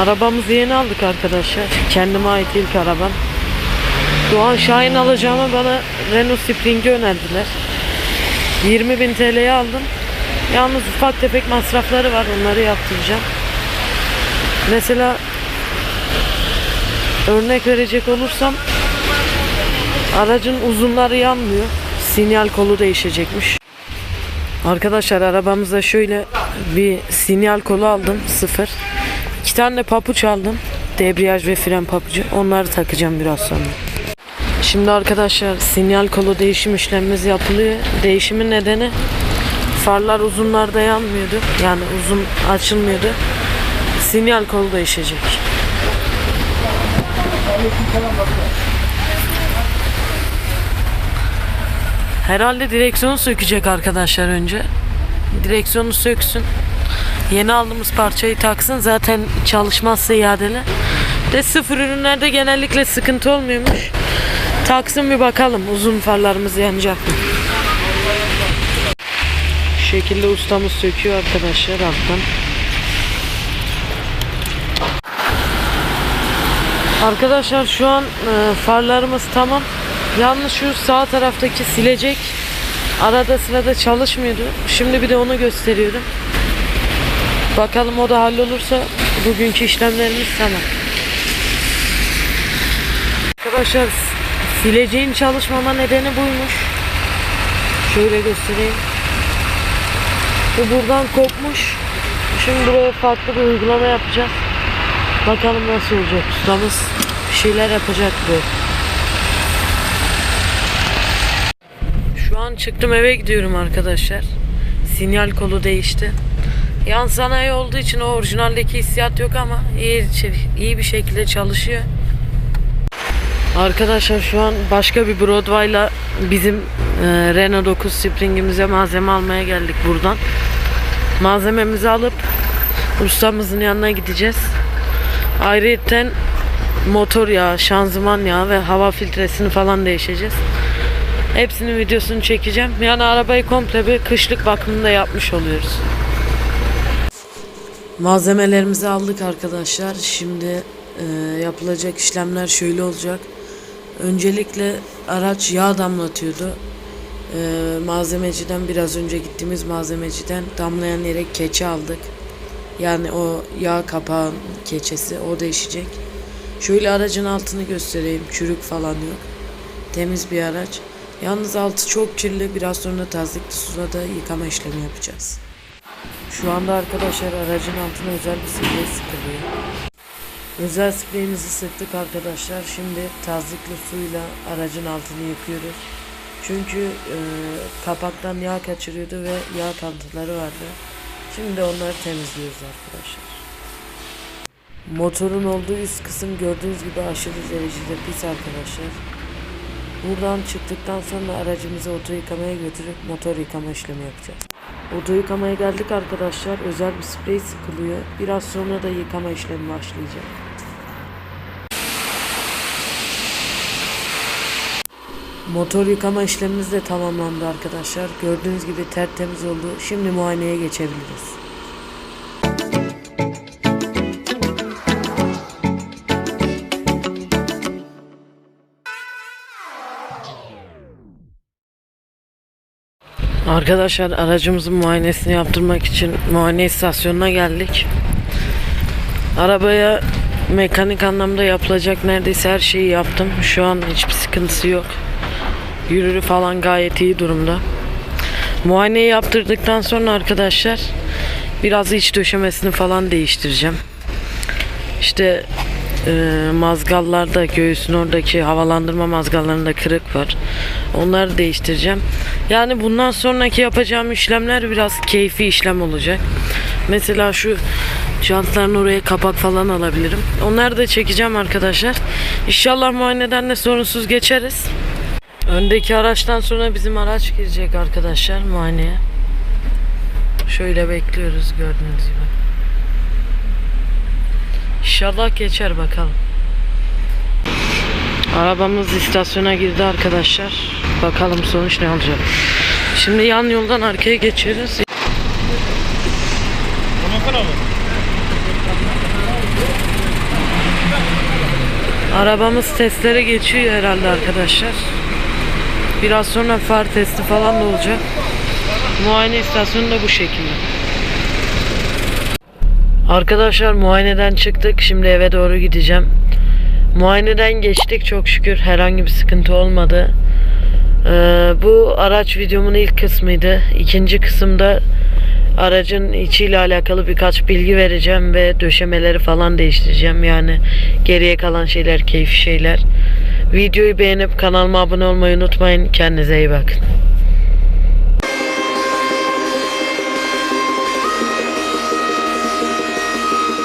Arabamızı yeni aldık arkadaşlar. Kendime ait ilk arabam. Doğan Şahin alacağıma bana Renault Spring'i önerdiler. 20.000 TL'ye aldım. Yalnız ufak tefek masrafları var. Onları yaptıracağım. Mesela örnek verecek olursam aracın uzunları yanmıyor. Sinyal kolu değişecekmiş. Arkadaşlar arabamıza şöyle bir sinyal kolu aldım sıfır. İki tane de papuç aldım. Debriyaj ve fren papucu. Onları takacağım biraz sonra. Şimdi arkadaşlar sinyal kolu değişim işlemimiz yapılıyor. Değişimin nedeni farlar uzunlarda yanmıyordu. Yani uzun açılmıyordu. Sinyal kolu değişecek. Herhalde direksiyonu sökecek arkadaşlar önce. Direksiyonu söksün. Yeni aldığımız parçayı taksın. Zaten çalışmazsa iadeli. De sıfır ürünlerde genellikle sıkıntı olmuyormuş. Taksın bir bakalım uzun farlarımız yanacak mı? Şu şekilde ustamız söküyor arkadaşlar alttan. Arkadaşlar şu an e, farlarımız tamam. Yalnız şu sağ taraftaki silecek arada sırada çalışmıyordu. Şimdi bir de onu gösteriyorum. Bakalım o da hallolursa bugünkü işlemlerimiz tamam. Arkadaşlar sileceğin çalışmama nedeni buymuş. Şöyle göstereyim. Bu buradan kopmuş. Şimdi buraya farklı bir uygulama yapacağız. Bakalım nasıl olacak. Ustamız bir şeyler yapacak bu. Şu an çıktım eve gidiyorum arkadaşlar. Sinyal kolu değişti. Yan sanayi olduğu için o orijinaldeki hissiyat yok ama iyi, iyi bir şekilde çalışıyor. Arkadaşlar şu an başka bir Broadway'la bizim e, Renault 9 Spring'imize malzeme almaya geldik buradan. Malzememizi alıp ustamızın yanına gideceğiz. Ayrıyeten motor yağı, şanzıman yağı ve hava filtresini falan değişeceğiz. Hepsinin videosunu çekeceğim. Yani arabayı komple bir kışlık bakımında yapmış oluyoruz. Malzemelerimizi aldık arkadaşlar. Şimdi e, yapılacak işlemler şöyle olacak. Öncelikle araç yağ damlatıyordu. E, malzemeciden biraz önce gittiğimiz malzemeciden damlayan yere keçe aldık. Yani o yağ kapağı keçesi o değişecek. Şöyle aracın altını göstereyim. Çürük falan yok. Temiz bir araç. Yalnız altı çok kirli. Biraz sonra tazikli suda da yıkama işlemi yapacağız. Şu anda arkadaşlar aracın altına özel bir sprey sıkılıyor. Özel spreyimizi sıktık arkadaşlar. Şimdi tazikli suyla aracın altını yıkıyoruz. Çünkü e, kapaktan yağ kaçırıyordu ve yağ kantıları vardı. Şimdi onları temizliyoruz arkadaşlar. Motorun olduğu üst kısım gördüğünüz gibi aşırı derecede pis arkadaşlar. Buradan çıktıktan sonra aracımızı oto yıkamaya götürüp motor yıkama işlemi yapacağız. Oto yıkamaya geldik arkadaşlar. Özel bir sprey sıkılıyor. Biraz sonra da yıkama işlemi başlayacak. Motor yıkama işlemimiz de tamamlandı arkadaşlar. Gördüğünüz gibi tertemiz oldu. Şimdi muayeneye geçebiliriz. Arkadaşlar aracımızın muayenesini yaptırmak için muayene istasyonuna geldik. Arabaya mekanik anlamda yapılacak neredeyse her şeyi yaptım. Şu an hiçbir sıkıntısı yok. Yürürü falan gayet iyi durumda. Muayeneyi yaptırdıktan sonra arkadaşlar biraz iç döşemesini falan değiştireceğim. İşte e, mazgallarda göğsün oradaki havalandırma mazgallarında kırık var. Onları değiştireceğim. Yani bundan sonraki yapacağım işlemler biraz keyfi işlem olacak. Mesela şu jantların oraya kapak falan alabilirim. Onları da çekeceğim arkadaşlar. İnşallah muayeneden de sorunsuz geçeriz. Öndeki araçtan sonra bizim araç girecek arkadaşlar muayeneye. Şöyle bekliyoruz gördüğünüz gibi. İnşallah geçer bakalım. Arabamız istasyona girdi arkadaşlar. Bakalım sonuç ne olacak. Şimdi yan yoldan arkaya geçiyoruz. Arabamız testlere geçiyor herhalde arkadaşlar. Biraz sonra far testi falan da olacak. Muayene istasyonu da bu şekilde. Arkadaşlar muayeneden çıktık. Şimdi eve doğru gideceğim. Muayeneden geçtik çok şükür. Herhangi bir sıkıntı olmadı. Ee, bu araç videomun ilk kısmıydı. İkinci kısımda aracın içiyle alakalı birkaç bilgi vereceğim ve döşemeleri falan değiştireceğim. Yani geriye kalan şeyler keyfi şeyler. Videoyu beğenip kanalıma abone olmayı unutmayın. Kendinize iyi bakın.